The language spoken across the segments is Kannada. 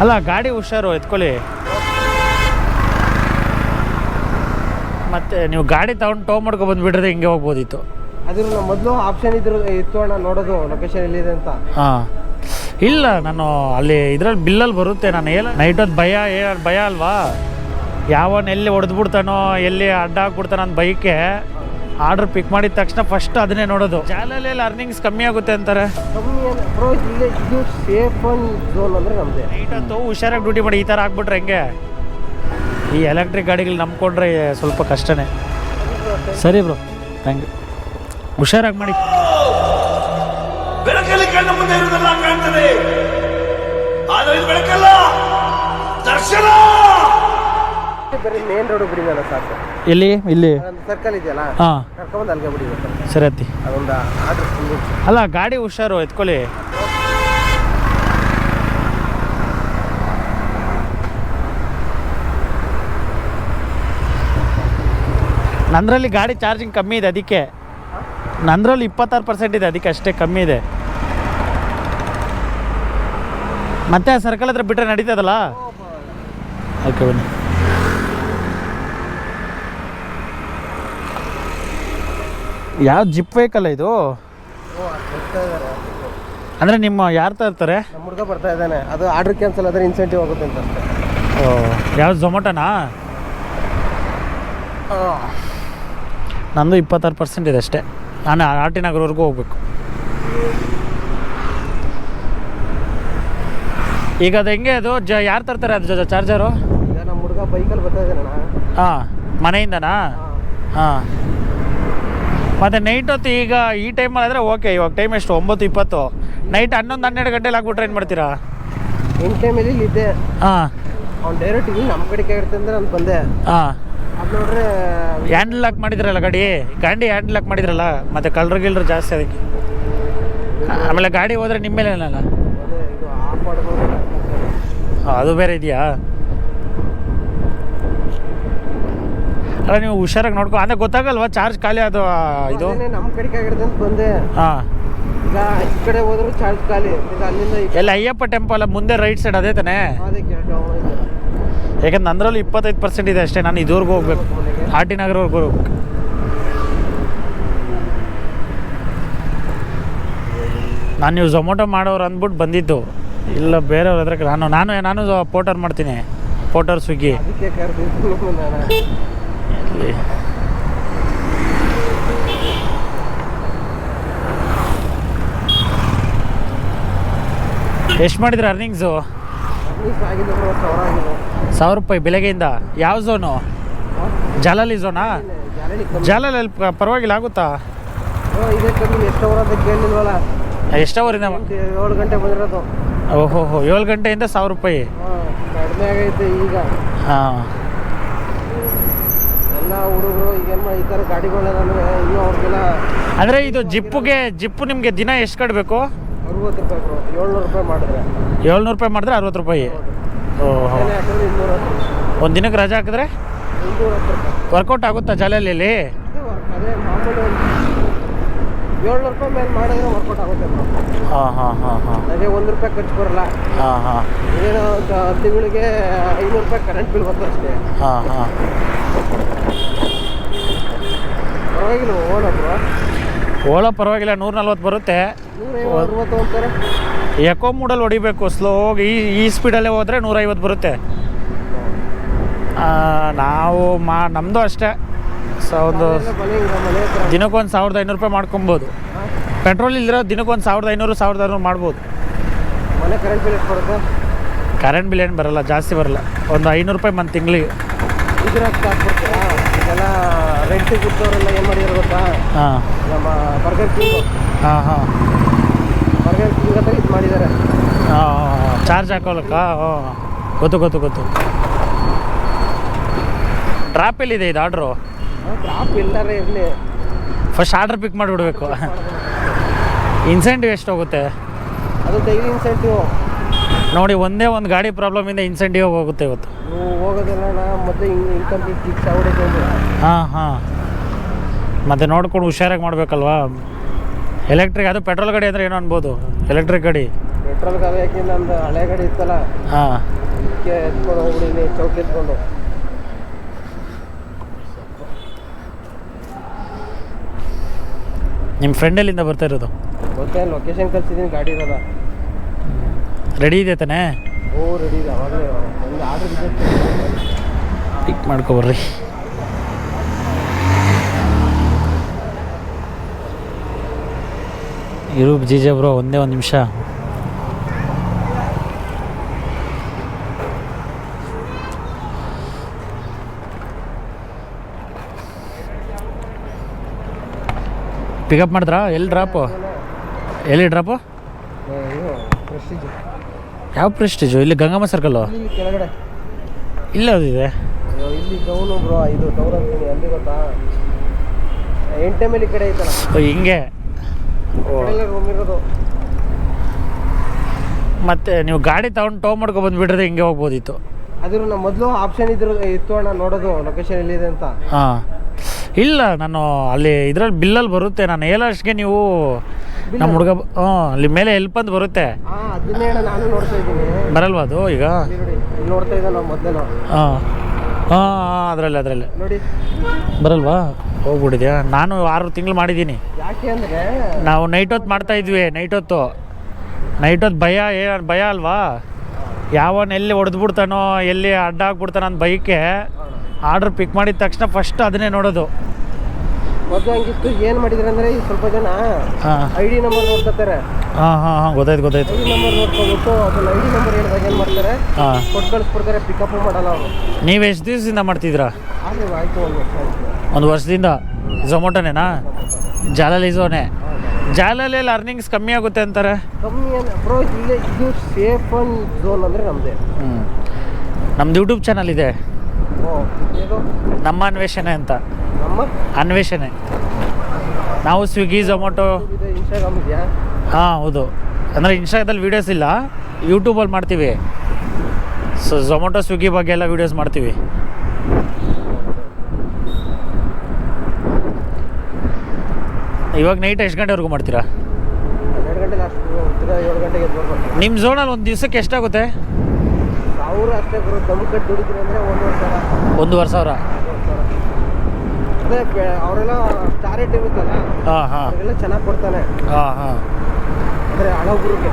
ಅಲ್ಲ ಗಾಡಿ ಹುಷಾರು ಎತ್ಕೊಳ್ಳಿ. ಮತ್ತೆ ನೀವು ಗಾಡಿ ತಗೊಂಡು ಟೋ ಮಾಡ್ಕೊ ಬಂದ್ಬಿಟ್ರೆ ಹಿಂಗೆ ಹೋಗ್ಬೋದಿತ್ತು. ಅದ್ರ ಮೊದಲು ಆಪ್ಷನ್ ಇದ್ರು ಇತ್ತು ಅಣ್ಣ ನೋಡೋದು ಲೊಕೇಶನ್ ಎಲ್ಲಿದೆ ಅಂತ. ಹಾಂ. ಇಲ್ಲ ನಾನು ಅಲ್ಲಿ ಇದ್ರಲ್ಲಿ ಬಿಲ್ಲಲ್ಲಿ ಬರುತ್ತೆ ನಾನು ಹೇಳ ನೈಟ್ ಹೊತ್ತು ಭಯ ಏ ಭಯ ಅಲ್ವಾ? ಯಾವನ್ ಎಲ್ಲಿ ಹೊಡೆದ್ಬಿಡ್ತಾನೋ ಎಲ್ಲಿ ಅಡ್ಡ ಹಾಕ್ಬಿಡ್ತಾನೋ ಅಂತ ಬೈಕೆ. ಆರ್ಡರ್ ಪಿಕ್ ಮಾಡಿದ ತಕ್ಷಣ ಫಸ್ಟ್ ಅದನ್ನೇ ನೋಡೋದು. ಜಾಲಲ್ಲಿ ಅರ್ನಿಂಗ್ಸ್ ಕಮ್ಮಿ ಆಗುತ್ತೆ ಅಂತಾರೆ. ನೈಟ್ ಹುಷಾರಾಗಿ ಡ್ಯೂಟಿ ಮಾಡಿ ಈ ಥರ ಆಗ್ಬಿಟ್ರೆ ಹೆಂಗೆ? ಈ ಎಲೆಕ್ಟ್ರಿಕ್ ಗಾಡಿಗಳು ನಂಬ್ಕೊಂಡ್ರೆ ಸ್ವಲ್ಪ ಕಷ್ಟನೇ. ಸರಿ ಬ್ರೋ ಥ್ಯಾಂಕ್ ಯು ಹುಷಾರಾಗಿ ಮಾಡಿ. ಬೆಳಕಲ್ಲಿ ಕಣ್ಣ ಮುಂದೆ ಇರುವುದೆಲ್ಲ ಕಾಣ್ತದೆ. ಆದರೆ ಇದು ಬೆಳಕಲ್ಲ ದರ್ಶನ! ಬರೀ ಮೇನ್ ರೋಡ್ ಬಿಡಿದಲ್ಲ ಸರ್ ಎಲ್ಲಿ? ಇಲ್ಲಿ? ಸರ್ಕಲ್ ಇದೆಯಲ್ಲ? ಹಾಂ. ಕರ್ಕೊಂಬಂದು ಅಲ್ಲಿಗೆ ಬಿಡಿ ಸರಿ ಅತ್ತಿ. ಅದೊಂದು ಆರ್ಡರ್ ಅಲ್ಲ ಗಾಡಿ ಹುಷಾರು ಎತ್ಕೊಳ್ಳಿ. ನಂದ್ರಲ್ಲಿ ಗಾಡಿ ಚಾರ್ಜಿಂಗ್ ಕಮ್ಮಿ ಇದೆ ಅದಕ್ಕೆ. ನಂದ್ರಲ್ಲಿ ಇಪ್ಪತ್ತಾರು ಪರ್ಸೆಂಟ್ ಇದೆ ಅದಕ್ಕೆ ಅಷ್ಟೇ ಕಮ್ಮಿ ಇದೆ. ಮತ್ತೆ ಸರ್ಕಲ್ ಹತ್ರ ಬಿಟ್ಟರೆ ನಡೀತದಲ್ಲ? ಓಕೆ ಬನ್ನಿ. ಯಾವ ಜಿಪ್ ವೆಹಿಕಲ್ ಇದು? ಅಂದರೆ ನಿಮ್ಮ ಯಾರು ತರ್ತಾರೆ ನಮ್ಮ ಹುಡುಗ ಬರ್ತಾ ಇದ್ದಾನೆ. ಅದು ಆರ್ಡರ್ ಕ್ಯಾನ್ಸಲ್ ಆದರೆ ಇನ್ಸೆಂಟಿವ್ ಆಗುತ್ತೆ ಅಂತ ಅಷ್ಟೇ. ಯಾವ್ದು ಝೊಮೊಟೋನಾ ನಂದು ಇಪ್ಪತ್ತಾರು ಪರ್ಸೆಂಟ್ ಇದೆ ಅಷ್ಟೇ. ನಾನು ಆರ್ ಟಿ ನಗರವರೆಗೂ ಹೋಗ್ಬೇಕು. ಈಗ ಅದು ಹೆಂಗೆ ಅದು? ಜ ಯಾರು ತರ್ತಾರೆ ಅದು ಚಾರ್ಜರು ಈಗ ನಮ್ಮ ಹುಡುಗ ಬೈಕಲ್ಲಿ ಬರ್ತಾ ಇದ್ದಾನೆ ಹಾಂ ಮನೆಯಿಂದನಾ? ಹಾಂ. ಮತ್ತು ನೈಟ್ ಹೊತ್ತು ಈಗ ಈ ಟೈಮಲ್ಲಿ ಆದರೆ ಓಕೆ ಇವಾಗ ಟೈಮ್ ಎಷ್ಟು? ಒಂಬತ್ತು ಇಪ್ಪತ್ತು. ನೈಟ್ ಹನ್ನೊಂದು ಹನ್ನೆರಡು ಗಂಟೆಲಿ ಆಗ್ಬಿಟ್ರೆ ಏನು ಮಾಡ್ತೀರಾ? ಇನ್ ಟೈಮಲ್ಲಿ ಇದ್ದೆ. ಹಾಂ. ಅವ್ನು ಡೈರೆಕ್ಟ್ ಇಲ್ಲಿ ನಮ್ಮ ಕಡೆಗೆ ಇರುತ್ತೆ ಅಂದ್ರೆ ನಾನು ಬಂದೆ. ಹಾಂ. ಅದು ನೋಡ್ರೆ ಹ್ಯಾಂಡಲ್ ಲಾಕ್ ಮಾಡಿದ್ರಲ್ಲ ಗಾಡಿ? ಗಾಡಿ ಹ್ಯಾಂಡಲ್ ಲಾಕ್ ಮಾಡಿದ್ರಲ್ಲ? ಮತ್ತು ಕಳ್ರು ಗಿಲ್ರು ಜಾಸ್ತಿ ಅದಕ್ಕೆ. ಆಮೇಲೆ ಗಾಡಿ ಹೋದ್ರೆ ನಿಮ್ಮ ಮೇಲೆ ಅದೇ ಇದು ಆಫ್ ಅದು ಬೇರೆ ಇದೆಯಾ? ಅಲ್ಲ ನೀವು ಹುಷಾರಾಗಿ ನೋಡ್ಕೊ ಅಂದರೆ ಗೊತ್ತಾಗಲ್ವಾ? ಚಾರ್ಜ್ ಖಾಲಿ ಅದು ಇದು? ನಮ್ಮ ಕಡೆಗೆ ಆಗಿರುತ್ತೆ ಅಂತ ಬಂದೆ. ಹಾಂ. ಈಗ ಈ ಕಡೆ ಹೋದ್ರು ಚಾರ್ಜ್ ಖಾಲಿ. ಅಲ್ಲಿಂದ ಈ ಎಲ್ಲ ಅಯ್ಯಪ್ಪ ಟೆಂಪಲ್ ಮುಂದೆ ರೈಟ್ ಸೈಡ್ ಅದೇ ತಾನೇ? ಅದಕ್ಕೆ ಯಾಕಂದ್ರೆ ನಂದ್ರಲ್ಲಿ ಇಪ್ಪತ್ತೈದು ಪರ್ಸೆಂಟ್ ಇದೆ ಅಷ್ಟೇ ನಾನು ಇದುವರೆಗೂ ಹೋಗ್ಬೇಕು. ಆರ್ ಟಿ ನಗರವರೆಗೂ ಹೋಗ್ಬೇಕು. ನಾನು ನೀವು ಝೊಮೊಟೊ ಮಾಡೋರು ಅಂದ್ಬಿಟ್ಟು ಬಂದಿದ್ದು. ಇಲ್ಲ ಬೇರೆಯವ್ರ ಹತ್ರ ನಾನು ನಾನು ನಾನು ಪೋಟರ್ ಮಾಡ್ತೀನಿ. ಪೋಟರ್ ಸ್ವಿಗ್ಗಿ ಅದಕ್ಕೆ ಕರೆದಿದ್ದು ನಾನು. ಎಲ್ಲಿ? ಎಷ್ಟು ಮಾಡಿದ್ರೆ ಅರ್ನಿಂಗ್ಸು ಸಾವಿರ ರೂಪಾಯಿ ಬೆಳಗ್ಗೆಯಿಂದ ಯಾವ ಝೋನು ಜಾಲಲಿ ಝೋನಾ ಜಲಲ್ ಜಾಲಲ್ಲಿ ಪರವಾಗಿಲ್ಲ ಆಗುತ್ತಾ? ಓ ಇದೇ ಕಮ್ಮಿ ಎಷ್ಟು ಅವರಿಂದ ಏಳು ಗಂಟೆ ಬಂದಿರೋದು ಓಹೋ ಏಳು ಗಂಟೆಯಿಂದ ಸಾವಿರ ರೂಪಾಯಿ. ಕಡಿಮೆ ಆಗೈತೆ ಈಗ. ಹಾಂ. ಎಲ್ಲ ಹುಡುಗರು ಈಗೇನು ಈ ಥರ ಗಾಡಿಗಳೆಲ್ಲ ಇನ್ನೂ ಅವ್ರಿಗೆಲ್ಲ ಅಂದರೆ ಇದು ಜಿಪ್ಗೆ ಜಿಪ್ಪು ನಿಮಗೆ ದಿನ ಎಷ್ಟು ಕಟ್ಟಬೇಕು ಅರವತ್ತು ರೂಪಾಯಿ ಬ್ರೋ ಏಳ್ನೂರು ರೂಪಾಯಿ ಮಾಡಿದ್ರೆ. ಏಳ್ನೂರು ರೂಪಾಯಿ ಮಾಡಿದ್ರೆ ಅರವತ್ತು ರೂಪಾಯಿ. ಓಹೋ. ಏನೇ ಹಾಕಿದ್ರೆ ಒಂದು ದಿನಕ್ಕೆ ರಜೆ ಹಾಕಿದ್ರೆ? ಇನ್ನೂರ ಹತ್ತು ರೂಪಾಯಿ. ವರ್ಕೌಟ್ ಆಗುತ್ತಾ ಅದೇ ವರ್ಕ್ ಅದೇ ಮಾಮೂಲಿ ಏಳ್ನೂರು ರೂಪಾಯಿ ಮೇಲೆ ಮಾಡಿದ್ರೆ ವರ್ಕೌಟ್ ಆಗುತ್ತೆ ಬ್ರೋ. ಹಾಂ ಹಾಂ ಹಾಂ ಹಾಂ. ಅದೇ ಒಂದು ರೂಪಾಯಿ ಖರ್ಚು ಬರಲ್ಲ. ಹಾಂ ಹಾಂ. ಏನೋ ಒಂದು ತಿಂಗಳಿಗೆ ಐನೂರು ರೂಪಾಯಿ ಕರೆಂಟ್ ಬಿಲ್ ಬರ್ತದೆ ಅಷ್ಟೇ. ಹಾಂ ಹಾಂ. ಪರವಾಗಿಲ್ಲ ಓಲೋ ಪರವಾಗಿಲ್ಲ ನೂರ ನಲ್ವತ್ತು ಬರುತ್ತೆ ಎಕೋ ಮೂಡಲ್ಲಿ ಹೊಡಿಬೇಕು ಸ್ಲೋ ಹೋಗಿ ಈ ಈ ಸ್ಪೀಡಲ್ಲೇ ಹೋದರೆ ನೂರೈವತ್ತು ಬರುತ್ತೆ. ನಾವು ಮಾ ನಮ್ಮದು ಅಷ್ಟೇ. ಸೊ ಒಂದು ದಿನಕ್ಕೊಂದು ಸಾವಿರದ ಐನೂರು ರೂಪಾಯಿ ಮಾಡ್ಕೊಬೋದು. ಪೆಟ್ರೋಲ್ ಇಲ್ದಿರೋ ದಿನಕ್ಕೊಂದು ಸಾವಿರದ ಐನೂರು ಸಾವಿರದ ಐನೂರು ಮಾಡ್ಬೋದು. ಕರೆಂಟ್ ಬಿಲ್ ಕರೆಂಟ್ ಬಿಲ್ ಏನು ಬರಲ್ಲ ಜಾಸ್ತಿ ಬರಲ್ಲ. ಒಂದು ಐನೂರು ರೂಪಾಯಿ ಮಂತ್ ತಿಂಗಳಿಗೆ. ಇದ್ರ ಹಾಕ್ಬಿಡ್ತೀರಾ? ಇದೆಲ್ಲ ರೆಂಟ್ ಬಿಟ್ಟವರೆಲ್ಲ ಏನು ಮಾಡಿದಾರೆ ಗೊತ್ತಾ? ಹಾಂ. ನಮ್ಮ ಬರ್ಗರ್ ಕಿಂಗ್ ಹಾಂ ಹಾಂ. ಬರ್ಗರ್ ಕಿಂಗ್ ಅಂತ ಇದು ಮಾಡಿದ್ದಾರೆ ಚಾರ್ಜ್ ಹಾಕೋಲಕ್ಕ ಹಾಂ. ಗೊತ್ತು ಗೊತ್ತು ಗೊತ್ತು. ಡ್ರಾಪ್ ಎಲ್ಲಿದೆ ಇದು ಆರ್ಡ್ರು ಡ್ರಾಪ್ ಎಲ್ಲಾರೇ ಇರಲಿ ಫಸ್ಟ್ ಆರ್ಡ್ರ್ ಪಿಕ್ ಮಾಡಿಬಿಡ್ಬೇಕು. ಇನ್ಸೆಂಟಿವ್ ಎಷ್ಟು ಹೋಗುತ್ತೆ? ಅದು ಡೈಲಿ ಇನ್ಸೆಂಟಿವ್ ನೋಡಿ ಒಂದೇ ಒಂದು ಗಾಡಿ ಪ್ರಾಬ್ಲಮಿಂದ ಇನ್ಸೆಂಟಿವ್ ಹೋಗುತ್ತೆ ಇವತ್ತು. ಹಾಂ ಹಾಂ. ಮತ್ತು ನೋಡ್ಕೊಂಡು ಹುಷಾರಾಗಿ ಮಾಡಬೇಕಲ್ವಾ? ಎಲೆಕ್ಟ್ರಿಕ್ ಅದು ಪೆಟ್ರೋಲ್ ಗಾಡಿ ಅಂದರೆ ಏನೋ ಅನ್ಬೋದು. ಎಲೆಕ್ಟ್ರಿಕ್ ಗಾಡಿ. ಪೆಟ್ರೋಲ್ ಗಾಡಿ ಹಾಕಿ ನಂದು ಹಳೆ ಗಾಡಿ ಇತ್ತಲ್ಲ? ಹಾಂ. ಎತ್ಕೊಂಡು ಹೋಗ್ಬಿಡಿ ಚೌಕ್ ಎತ್ಕೊಂಡು. ನಿಮ್ಮ ಫ್ರೆಂಡ್ ಎಲ್ಲಿಂದ ಬರ್ತಾ ಇರೋದು? ಗೊತ್ತೇ ಲೊಕೇಶನ್ ಕಳ್ಸಿದ್ದೀನಿ ಗಾಡಿ ಇರೋದ. ರೆಡಿ ಇದೆ ತಾನೇ? ಓ ರೆಡಿ ಇದೆ ಒಂದು ಆರ್ಡರ್ ಪಿಕ್ ಮಾಡ್ಕೊಬರ್ರಿ ಇರು ಜೀಜ ಬ್ರೋ ಒಂದೇ ಒಂದು ನಿಮಿಷ. ಪಿಕಪ್ ಮಾಡಿದ್ರಾ? ಎಲ್ಲಿ ಡ್ರಾಪು ಎಲ್ಲಿ ಡ್ರಾಪು ಯಾವ ಪ್ರೆಸ್ಟೇಜು ಇಲ್ಲಿ ಗಂಗಮ್ಮ ಸರ್ಕಲ್ಲು ಇಲ್ಲಿ ಕೆಳಗಡೆ. ಇಲ್ಲ ಅದಿದೆ ಅಯ್ಯೋ ಇಲ್ಲಿ ಬ್ರೋ ಇದು ಟೌನ್ ಅಂತೀನಿ ಅಲ್ಲಿ ಗೊತ್ತಾ? ಎಂಟೆ ಮೇಲೆ ಈ ಕಡೆ ಐತಲ್ಲ. ಓ ಹಿಂಗೆ. ಓ ರೂಮ್ ಇರೋದು. ಮತ್ತೆ ನೀವು ಗಾಡಿ ತಗೊಂಡು ಟೋ ಮಾಡ್ಕೊಂಡು ಬಂದ್ಬಿಟ್ರೆ ಹಿಂಗೆ ಹೋಗ್ಬೋದಿತ್ತು. ಅದ್ರ ನಮ್ಮ ಮೊದಲು ಆಪ್ಷನ್ ಇದ್ರು ಇತ್ತು ಅಣ್ಣ ನೋಡೋದು ಲೊಕೇಶನ್ ಎಲ್ಲಿದೆ ಅಂತ. ಹಾಂ. ಇಲ್ಲ ನಾನು ಅಲ್ಲಿ ಇದ್ರಲ್ಲಿ ಬಿಲ್ಲಲ್ಲಿ ಬರುತ್ತೆ. ನಾನು ಹೇಳೋಷ್ಟಿಗೆ ನೀವು ನಮ್ಮ ಹುಡುಗ ಹ್ಞೂ ಅಲ್ಲಿ ಮೇಲೆ ಎಲ್ಪ್ ಅಂತ ಬರುತ್ತೆ. ಹಾ ಅದನ್ನೇ ನಾನು ನೋಡ್ತಾ ಇದ್ದೀನಿ. ಬರಲ್ವಾ ಅದು ಈಗ? ನೋಡ್ತಾ ಇದ್ದೆ ನಾವು ಹಾಂ. ಹಾಂ ಅದರಲ್ಲಿ ಅದರಲ್ಲಿ. ನೋಡಿ. ಬರಲ್ವಾ? ಹೋಗ್ಬಿಟ್ಟಿದ್ಯಾ? ನಾನು ಆರು ತಿಂಗಳು ಮಾಡಿದ್ದೀನಿ. ಯಾಕೆ ಅಂದ್ರೆ ನಾವು ನೈಟ್ ಹೊತ್ತು ಮಾಡ್ತಾ ಇದ್ವಿ ನೈಟ್ ಹೊತ್ತು. ನೈಟ್ ಹೊತ್ತು ಭಯ ಏ ಭಯ ಅಲ್ವಾ? ಯಾವನ್ ಎಲ್ಲಿ ಹೊಡೆದ್ಬಿಡ್ತಾನೋ ಎಲ್ಲಿ ಅಡ್ಡ ಹಾಕ್ಬಿಡ್ತಾನೋ ಅಂತ ಬೈಕೆ ಆರ್ಡ್ರ್ ಪಿಕ್ ಮಾಡಿದ ತಕ್ಷಣ ಫಸ್ಟ್ ಅದನ್ನೇ ನೋಡೋದು. ಮೊದಲು ಹಂಗಿತ್ತು ಏನ್ ಮಾಡಿದ್ರೆ ಅಂದ್ರೆ ಸ್ವಲ್ಪ ಜನ ಹಾಂ. ಐ ಡಿ ನಂಬರ್ ನೋಡ್ಕೊತಾರೆ. ಹಾಂ ಹಾಂ ಹಾಂ ಗೊತ್ತಾಯ್ತು ಗೊತ್ತಾಯ್ತು. ಡಿ ನಂಬರ್ ನೋಡ್ಕೊಬಿಟ್ಟು ಅದನ್ನ ಐ ಡಿ ನಂಬರ್ ಹೇಳಿದಾಗ ಏನ್ ಮಾಡ್ತಾರೆ? ಹಾಂ. ಕೊಟ್ಟು ಕಳಿಸ್ಬಿಡ್ತಾರೆ ಪಿಕಪ್ ಮಾಡಲ್ಲ ಅವರು. ನೀವು ಎಷ್ಟು ದಿವಸದಿಂದ ಮಾಡ್ತಿದ್ರ ಹಾಗೆ ಆಯ್ತು ಒಂದು ವರ್ಷ ಆಯ್ತು. ಒಂದು ವರ್ಷದಿಂದ? ಝೊಮೊಟೊನೇನಾ ಜಾಲಲ್ಲಿ ಅರ್ನಿಂಗ್ಸ್ ಕಮ್ಮಿ ಆಗುತ್ತೆ ಅಂತಾರೆ? ಕಮ್ಮಿ ಅಂದ್ರೆ ಬ್ರೋ ಇಲ್ಲೇ ಇದು ಸೇಫ್ ಝೋನ್ ಅಂದ್ರೆ ನಮ್ದೇ. ಹ್ಞೂ ನಮ್ದು ಯೂಟ್ಯೂಬ್ ಚಾನಲ್ ಇದೆ. ಓ ಇದು ನಮ್ಮ ಅನ್ವೇಷಣೆ ಅಂತ. ಅನ್ವೇಷಣೆ. ನಾವು ಸ್ವಿಗ್ಗಿ ಝೊಮೊಟೊ ಹಾಂ ಹೌದು. ಅಂದರೆ ಇನ್ಸ್ಟಾದಲ್ಲಿ ವೀಡಿಯೋಸ್ ಇಲ್ಲ. ಯೂಟ್ಯೂಬಲ್ಲಿ ಮಾಡ್ತೀವಿ. ಸೊ ಝೊಮೊಟೊ ಸ್ವಿಗ್ಗಿ ಬಗ್ಗೆ ಎಲ್ಲ ವೀಡಿಯೋಸ್ ಮಾಡ್ತೀವಿ. ಇವಾಗ ನೈಟ್ ಎಷ್ಟು ಗಂಟೆವರೆಗೂ ಮಾಡ್ತೀರಾ? ನಿಮ್ಮ ಝೋನಲ್ಲಿ ಒಂದು ದಿವಸಕ್ಕೆ ಎಷ್ಟಾಗುತ್ತೆ? ಸಾವಿರ ಅಷ್ಟೇ ಬರೋ ದಮ್ ಕಟ್ಟು ದುಡಿತೀನಿ ಅಂದರೆ ಒಂದೂವರೆ ಸಾವಿರ ಒಂದೂವರೆ ಸಾವಿರ ಒಂದೂವರೆ ಸಾವಿರ ಅದೇ ಅವರೆಲ್ಲ ಸ್ಟಾರ್ ರೇಟ್ ಇರುತ್ತಲ್ಲ ಹಾಂ ಹಾಂ. ಅವ್ರಿಗೆಲ್ಲ ಚೆನ್ನಾಗಿ ಕೊಡ್ತಾನೆ. ಹಾಂ ಹಾಂ. ಅಂದರೆ ಹಳಬ್ರಿಗೆ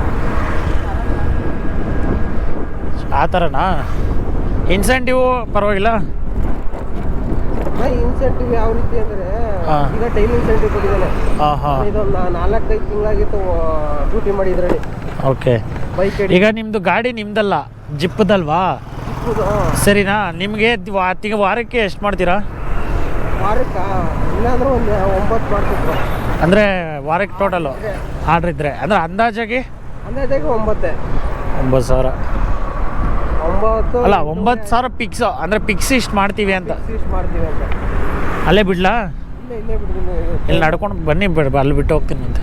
ಆ ಥರನಾ ಇನ್ಸೆಂಟಿವ್ ಪರವಾಗಿಲ್ಲ? ಇನ್ಸೆಂಟಿವ್ ಯಾವ ರೀತಿ ಅಂದರೆ. ಈಗ ಟೈಮ್ ಇನ್ಸೆಂಟಿವ್ ಕೊಟ್ಟಿದ್ದಾನೆ. ಹಾಂ ಹಾಂ. ಇದೊಂದು ನಾಲ್ಕೈದು ತಿಂಗಳಾಗಿತ್ತು ಡ್ಯೂಟಿ ಮಾಡಿ ಇದರಲ್ಲಿ. ಓಕೆ. ಬೈಕ್ ಈಗ ನಿಮ್ಮದು ಗಾಡಿ ನಿಮ್ಮದಲ್ಲ ಜಿಪ್ಪದಲ್ವಾ? ಸರಿನಾ? ನಿಮಗೆ ವಾರಕ್ಕೆ ಎಷ್ಟು ಮಾಡ್ತೀರಾ? ವಾರಕ್ಕೆ ಇಲ್ಲಾಂದ್ರೆ ಒಂದು ಒಂಬತ್ತು ಮಾಡ್ತಿದ್ರು. ಅಂದರೆ ವಾರಕ್ಕೆ ಟೋಟಲು ಆರ್ಡರ್ ಇದ್ದರೆ ಅಂದರೆ ಅಂದಾಜಾಗಿ? ಅಂದಾಜಾಗಿ ಒಂಬತ್ತೇ. ಒಂಬತ್ತು ಸಾವಿರ. ಒಂಬತ್ತು ಅಲ್ಲ ಒಂಬತ್ತು ಸಾವಿರ ಪಿಕ್ಸ್ ಅಂದರೆ ಪಿಕ್ಸ್ ಇಷ್ಟು ಮಾಡ್ತೀವಿ ಅಂತ. ಇಷ್ಟು ಮಾಡ್ತೀವಿ ಅಂತ. ಅಲ್ಲೇ ಬಿಡ್ಲಾ? ಇಲ್ಲೇ ಇಲ್ಲೇ ಬಿಡ್ತೀನಿ. ಇಲ್ಲಿ ನಡ್ಕೊಂಡು ಬನ್ನಿ ಬಿಡ ಅಲ್ಲಿ ಬಿಟ್ಟು ಹೋಗ್ತೀನಿ ಅಂತ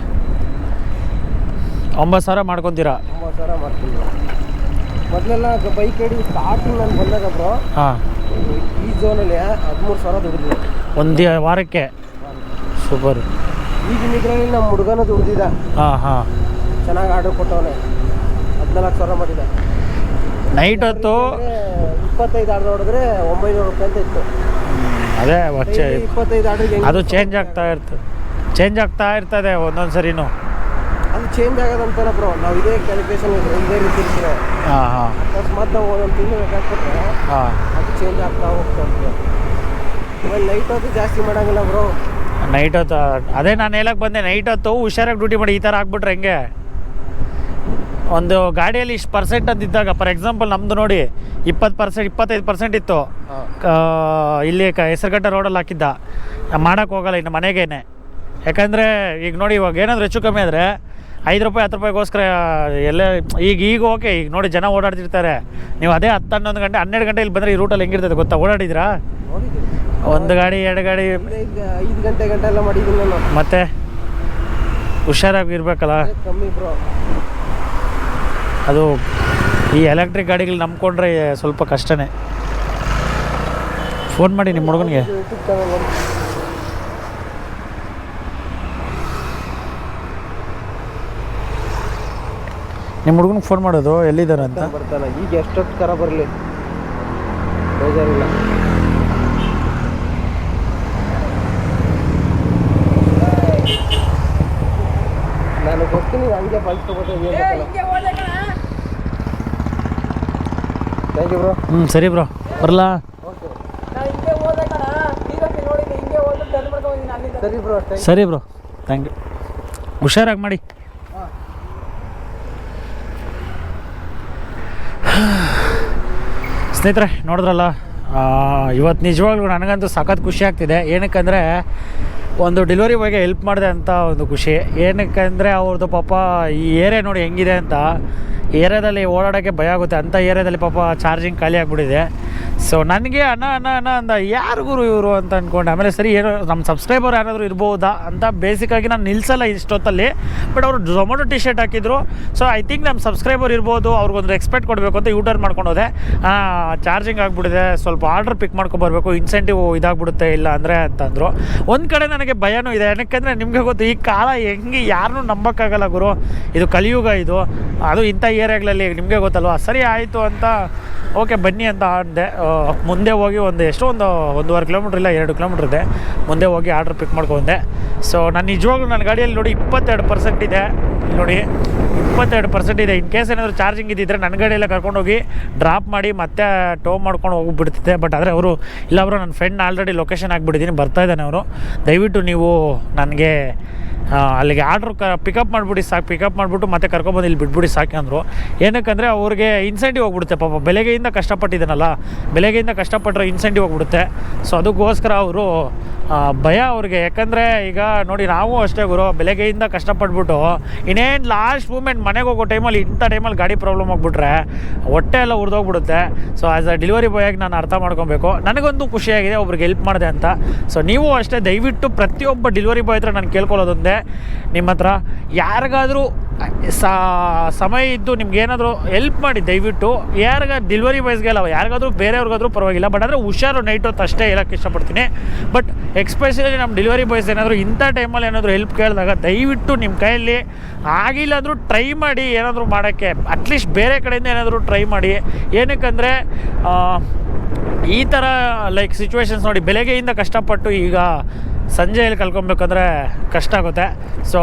ಒಂಬತ್ತು ಸಾವಿರ ಮಾಡ್ಕೊತೀರಾ? ಒಂಬತ್ತು ಸಾವಿರ ಮಾಡ್ತೀನಿ. ಮೊದಲೆಲ್ಲ ಬೈಕ್ ಗಾಡಿ ಸ್ಟಾರ್ಟಿಂಗ್ ನಾನು ಬಂದಾಗ ಬ್ರೋ ಹಾಂ. ಈ ಝೋನಲ್ಲಿ ಹದಿಮೂರು ಸಾವಿರ ದುಡಿದಿದೆ. ಒಂದು ವಾರಕ್ಕೆ. ಸೂಪರ್. ಈಗಿನ ಇದರಲ್ಲಿ ನಮ್ಮ ಹುಡುಗನ ದುಡ್ದಿದ್ದ ಹಾಂ ಹಾಂ. ಚೆನ್ನಾಗಿ ಆರ್ಡರ್ ಕೊಟ್ಟವನೆ. ಹದಿನಾಲ್ಕು ಸಾವಿರ ಮಾಡಿದ. ನೈಟ್ ಹೊತ್ತು ಇಪ್ಪತ್ತೈದು ಆರ್ಡರ್ ಹೊಡೆದ್ರೆ ಒಂಬೈನೂರು ರೂಪಾಯಿ ಅಂತ ಇತ್ತು. ಅದೇ Daily ಇಪ್ಪತ್ತೈದು ಆರ್ಡರ್ ಅದು ಚೇಂಜ್ ಆಗ್ತಾ ಇರ್ತದೆ. ಚೇಂಜ್ ಆಗ್ತಾ ಇರ್ತದೆ ಒಂದೊಂದು ಸರಿನೂ ಅದು ಚೇಂಜ್ ಆಗೋದಂತಾರ ಬ್ರೋ ನಾವು ಇದೇ ಕ್ಯಾಲ್ಕುಲೇಷನ್ ಇದೇ ರೀತಿ ಇರ್ತೀರ ಹಾಂ ಹಾಂ. ಅಕಸ್ಮಾತ್ ನಾವು ಒಂದೊಂದು ತಿಂಗಳು ಬೇಕಾಗ್ತದೆ ಹಾಂ. ಅದು ಚೇಂಜ್ ಆಗ್ತಾ ಹೋಗ್ತಾ ನೈಟ್ ಹೊತ್ತು ಜಾಸ್ತಿ ಮಾಡಂಗಿಲ್ಲ ಬ್ರೋ ನೈಟ್ ಹೊತ್ತು ಅದೇ ನಾನು ಹೇಳಕ್ಕೆ ಬಂದೆ ನೈಟ್ ಹೊತ್ತು ಹುಷಾರಾಗಿ ಡ್ಯೂಟಿ ಮಾಡಿ ಈ ಥರ ಆಗ್ಬಿಟ್ರೆ ಹೆಂಗೆ? ಒಂದು ಗಾಡಿಯಲ್ಲಿ ಇಷ್ಟು ಪರ್ಸೆಂಟ್ ಅಂತ ಇದ್ದಾಗ ಫಾರ್ ಎಕ್ಸಾಂಪಲ್ ನಮ್ಮದು ನೋಡಿ ಇಪ್ಪತ್ತು ಪರ್ಸೆಂಟ್ ಇಪ್ಪತ್ತೈದು ಪರ್ಸೆಂಟ್ ಇತ್ತು. ಇಲ್ಲಿ ಕ ಹೆಸರುಘಟ್ಟ ರೋಡಲ್ಲಿ ಹಾಕಿದ್ದ. ಮಾಡೋಕ್ಕೆ ಹೋಗಲ್ಲ ಇನ್ನು ಮನೆಗೇನೆ. ಯಾಕಂದರೆ ಈಗ ನೋಡಿ ಇವಾಗ ಏನಾದರೂ ಹೆಚ್ಚು ಕಮ್ಮಿ ಆದರೆ ಐದು ರೂಪಾಯಿ ಹತ್ತು ರೂಪಾಯಿಗೋಸ್ಕರ ಎಲ್ಲ ಈಗ ಈಗ ಓಕೆ ಈಗ ನೋಡಿ ಜನ ಓಡಾಡ್ತಿರ್ತಾರೆ. ನೀವು ಅದೇ ಹತ್ತು ಹನ್ನೊಂದು ಗಂಟೆ ಹನ್ನೆರಡು ಗಂಟೆ ಇಲ್ಲಿ ಬಂದರೆ ಈ ರೂಟಲ್ಲಿ ಹೆಂಗಿರ್ತದೆ ಗೊತ್ತಾ? ಓಡಾಡಿದ್ರಾ ಒಂದು ಗಾಡಿ ಎರಡು ಗಾಡಿ. ಐದು ಗಂಟೆ ಗಂಟೆ ಎಲ್ಲ ಮಾಡಿದ್ದೀನಿ ನಾನು. ಮತ್ತೆ ಹುಷಾರಾಗಿ ಇರಬೇಕಲ್ಲ ಕಮ್ಮಿ ಬ್ರೋ ಅದು ಈ ಎಲೆಕ್ಟ್ರಿಕ್ ಗಾಡಿಗಳು ನಂಬ್ಕೊಂಡ್ರೆ ಸ್ವಲ್ಪ ಕಷ್ಟನೇ. ಫೋನ್ ಮಾಡಿ ನಿಮ್ಮ ಹುಡುಗನಿಗೆ. ನಿಮ್ಮ ಹುಡುಗನಿಗೆ ಫೋನ್ ಮಾಡೋದು? ಎಲ್ಲಿದ್ದಾರೆ ಅಂತ ಬರ್ತಾನೆ. ಈಗ ಎಷ್ಟೊತ್ತು ಕರ ಬರಲಿ? ಬೇಜಾರಿಲ್ಲ ನಾನು ಗೊತ್ತೀನಿ ಹಂಗೆ ಥ್ಯಾಂಕ್ ಯು ಬ್ರೋ ಹ್ಞೂ ಸರಿ ಬ್ರೋ ಬರಲಾ? ಸರಿ ಬ್ರೋ ಥ್ಯಾಂಕ್ ಸರಿ ಬ್ರೋ ಥ್ಯಾಂಕ್ ಯು ಹುಷಾರಾಗಿ ಮಾಡಿ. ಸ್ನೇಹಿತರೆ ನೋಡಿದ್ರಲ್ಲ ಆ, ಇವತ್ತು ನಿಜವಾಗ್ಲೂ ನನಗಂತೂ ಸಖತ್ ಖುಷಿ ಆಗ್ತಿದೆ. ಏನಕ್ಕಂದರೆ ಒಂದು ಡೆಲಿವರಿ ಬಾಯ್ಗೆ ಹೆಲ್ಪ್ ಮಾಡಿದೆ ಅಂತ ಒಂದು ಖುಷಿ. ಏನಕ್ಕೆ ಅಂದರೆ ಅವ್ರದ್ದು ಪಾಪ ಈ ಏರಿಯಾ ನೋಡಿ ಹೆಂಗಿದೆ ಅಂತ. ಏರಿಯಾದಲ್ಲಿ ಓಡಾಡೋಕ್ಕೆ ಭಯ ಆಗುತ್ತೆ. ಅಂಥ ಏರಿಯಾದಲ್ಲಿ ಪಾಪ ಚಾರ್ಜಿಂಗ್ ಖಾಲಿ ಆಗಿಬಿಟ್ಟಿದೆ. ಸೊ ನನಗೆ ಅಣ್ಣ ಅಣ್ಣ ಅಣ್ಣ ಅಂದ, ಯಾರು ಗುರು ಇವರು? ಅಂತ ಅಂದ್ಕೊಂಡೆ ಆಮೇಲೆ ಸರಿ, ಏನೋ ನಮ್ಮ ಸಬ್ಸ್ಕ್ರೈಬರ್ ಯಾರಾದರೂ ಇರ್ಬೋದಾ ಅಂತ ಬೇಸಿಕ್ಕಾಗಿ ನಾನು ನಿಲ್ಸಲ್ಲ ಇಷ್ಟೊತ್ತಲ್ಲಿ ಬಟ್ ಅವರು ಝೊಮೊಟೊ ಟಿ ಶರ್ಟ್ ಹಾಕಿದ್ರು. ಸೊ ಐ ಥಿಂಕ್ ನಮ್ಮ ಸಬ್ಸ್ಕ್ರೈಬರ್ ಇರ್ಬೋದು ಅವ್ರಿಗೊಂದು ಎಕ್ಸ್ಪೆಕ್ಟ್ ಕೊಡಬೇಕು ಅಂತ ಯೂಟರ್ನ್ ಮಾಡ್ಕೊಂಡು ಹೋದೆ. ಚಾರ್ಜಿಂಗ್ ಆಗಿಬಿಡಿದೆ ಸ್ವಲ್ಪ ಆರ್ಡ್ರ್ ಪಿಕ್ ಮಾಡ್ಕೊಬರ್ಬೇಕು ಇನ್ಸೆಂಟಿವ್ ಇದಾಗ್ಬಿಡುತ್ತೆ ಇಲ್ಲ ಅಂದರೆ ಅಂತಂದರು ಒಂದು ಕಡೆ ನನಗೆ ಭಯನೂ ಇದೆ, ಯಾಕೆಂದರೆ ನಿಮಗೆ ಗೊತ್ತು, ಈ ಕಾಲ ಹೆಂಗೆ ಯಾರನ್ನೂ ನಂಬೋಕ್ಕಾಗಲ್ಲ ಗುರು. ಇದು ಕಲಿಯುಗ ಇದು. ಅದು ಇಂಥ ಏರಿಯಾಗಳಲ್ಲಿ ನಿಮಗೆ ಗೊತ್ತಲ್ವಾ? ಸರಿ, ಆಯಿತು ಅಂತ ಓಕೆ ಬನ್ನಿ ಅಂತ ಅಂದೆ ಮುಂದೆ ಹೋಗಿ ಒಂದು ಎಷ್ಟೋ ಒಂದು ಒಂದೂವರೆ ಕಿಲೋಮೀಟ್ರ್ ಇಲ್ಲ ಎರಡು ಕಿಲೋಮೀಟ್ರ್ ಇದೆ. ಮುಂದೆ ಹೋಗಿ ಆರ್ಡ್ರ್ ಪಿಕ್ ಮಾಡ್ಕೊಂಡೆ. ಸೊ ನಾನು ನಿಜವಾಗ್ಲೂ ನನ್ನ ಗಾಡಿಯಲ್ಲಿ ನೋಡಿ ಇಪ್ಪತ್ತೆರಡು ಪರ್ಸೆಂಟ್ ಇದೆ. ನೋಡಿ, ಇಪ್ಪತ್ತೆರಡು ಪರ್ಸೆಂಟ್ ಇದೆ. ಇನ್ ಕೇಸ್ ಏನಾದರೂ ಚಾರ್ಜಿಂಗ್ ಇದ್ದಿದ್ರೆ ನನ್ನ ಗಾಡಿಯಲ್ಲೇ ಕರ್ಕೊಂಡೋಗಿ ಡ್ರಾಪ್ ಮಾಡಿ ಮತ್ತೆ ಟೋ ಮಾಡ್ಕೊಂಡು ಹೋಗ್ಬಿಡ್ತಿದ್ದೆ. ಬಟ್ ಆದರೆ ಅವರು, ಇಲ್ಲ, ಅವರು ನನ್ನ ಫ್ರೆಂಡ್ ಆಲ್ರೆಡಿ ಲೊಕೇಶನ್ ಹಾಕ್ಬಿಟ್ಟಿದ್ದೀನಿ. ಬರ್ತಾ ಇದ್ದಾನೆ ಅವರು. ದಯವಿಟ್ಟು ನೀವು ನನಗೆ ಅಲ್ಲಿಗೆ ಆರ್ಡ್ರ್ ಕ ಪಿಕಪ್ ಮಾಡಿಬಿಡಿ ಸಾಕು ಪಿಕಪ್ ಮಾಡಿಬಿಟ್ಟು ಮತ್ತೆ ಕರ್ಕೊಂಬಂದು ಇಲ್ಲಿ ಬಿಟ್ಬಿಡಿ ಸಾಕು ಅಂದರು. ಏನಕ್ಕಂದರೆ ಅವ್ರಿಗೆ ಇನ್ಸೆಂಟಿವ್ ಹೋಗ್ಬಿಡುತ್ತೆ, ಪಾಪ ಬೆಳಗ್ಗೆಯಿಂದ ಕಷ್ಟಪಟ್ಟಿದ್ದಾನಲ್ಲ ಬೆಳಗ್ಗೆಯಿಂದ ಕಷ್ಟಪಟ್ಟರೆ ಇನ್ಸೆಂಟಿವ್ ಹೋಗ್ಬಿಡುತ್ತೆ. ಸೊ ಅದಕ್ಕೋಸ್ಕರ ಅವರು ಭಯ ಅವ್ರಿಗೆ. ಯಾಕಂದರೆ ಈಗ ನೋಡಿ, ನಾವು ಅಷ್ಟೇ ಗುರು ಬೆಳಗ್ಗೆಯಿಂದ ಕಷ್ಟಪಟ್ಬಿಟ್ಟು ಇನ್ನೇನು ಲಾಸ್ಟ್ ಮೂಮೆಂಟ್ ಮನೆಗೆ ಹೋಗೋ ಟೈಮಲ್ಲಿ ಇಂಥ ಟೈಮಲ್ಲಿ ಗಾಡಿ ಪ್ರಾಬ್ಲಮ್ ಆಗಿಬಿಟ್ರೆ ಹೊಟ್ಟೆ ಎಲ್ಲ ಉರಿದೋಗ್ಬಿಡುತ್ತೆ. ಸೊ ಆ್ಯಸ್ ಅ ಡೆಲಿವರಿ ಬಾಯಾಗಿ ನಾನು ಅರ್ಥ ಮಾಡ್ಕೊಬೇಕು. ನನಗೊಂದು ಖುಷಿಯಾಗಿದೆ, ಒಬ್ರಿಗೆ ಹೆಲ್ಪ್ ಮಾಡಿದೆ ಅಂತ. ಸೊ ನೀವು ಅಷ್ಟೇ ದಯವಿಟ್ಟು ಪ್ರತಿಯೊಬ್ಬ ಡೆಲಿವರಿ ಬಾಯ್ ಹತ್ರ ನಾನು ಕೇಳ್ಕೊಳ್ಳೋದೊಂದೇ ನಿಮ್ಮ ಹತ್ರ ಯಾರಿಗಾದರೂ ಸಾ, ಸಮಯ ಇದ್ದು ನಿಮ್ಗೇನಾದರೂ ಹೆಲ್ಪ್ ಮಾಡಿ, ದಯವಿಟ್ಟು ಯಾರಿಗ ಡೆಲಿವರಿ ಬಾಯ್ಸ್ಗೆಲ್ಲ ಯಾರಿಗಾದ್ರೂ ಬೇರೆಯವ್ರಿಗಾದ್ರೂ ಪರವಾಗಿಲ್ಲ ಬಟ್ ಆದರೆ ಹುಷಾರು ನೈಟ್ ಹೊತ್ತು ಅಷ್ಟೇ ಹೇಳೋಕ್ಕೆ ಇಷ್ಟಪಡ್ತೀನಿ. ಬಟ್ ಎಕ್ಸ್ಪೆಷಲಿ ನಮ್ಮ ಡೆಲಿವರಿ ಬಾಯ್ಸ್ ಏನಾದರೂ ಇಂಥ ಟೈಮಲ್ಲಿ ಏನಾದರೂ ಹೆಲ್ಪ್ ಕೇಳಿದಾಗ ದಯವಿಟ್ಟು ನಿಮ್ಮ ಕೈಯಲ್ಲಿ ಆಗಿಲ್ಲಾದರೂ ಟ್ರೈ ಮಾಡಿ ಏನಾದರೂ ಮಾಡೋಕ್ಕೆ ಅಟ್ಲೀಸ್ಟ್ ಬೇರೆ ಕಡೆಯಿಂದ ಏನಾದರೂ ಟ್ರೈ ಮಾಡಿ. ಏನಕ್ಕಂದರೆ ಈ ಥರ ಲೈಕ್ ಸಿಚುವೇಶನ್ಸ್ ನೋಡಿ ಬೆಳಗ್ಗೆಯಿಂದ ಕಷ್ಟಪಟ್ಟು ಈಗ ಸಂಜೆಯಲ್ಲಿ ಕಲ್ಕೊಬೇಕಂದ್ರೆ ಕಷ್ಟ ಆಗುತ್ತೆ. ಸೊ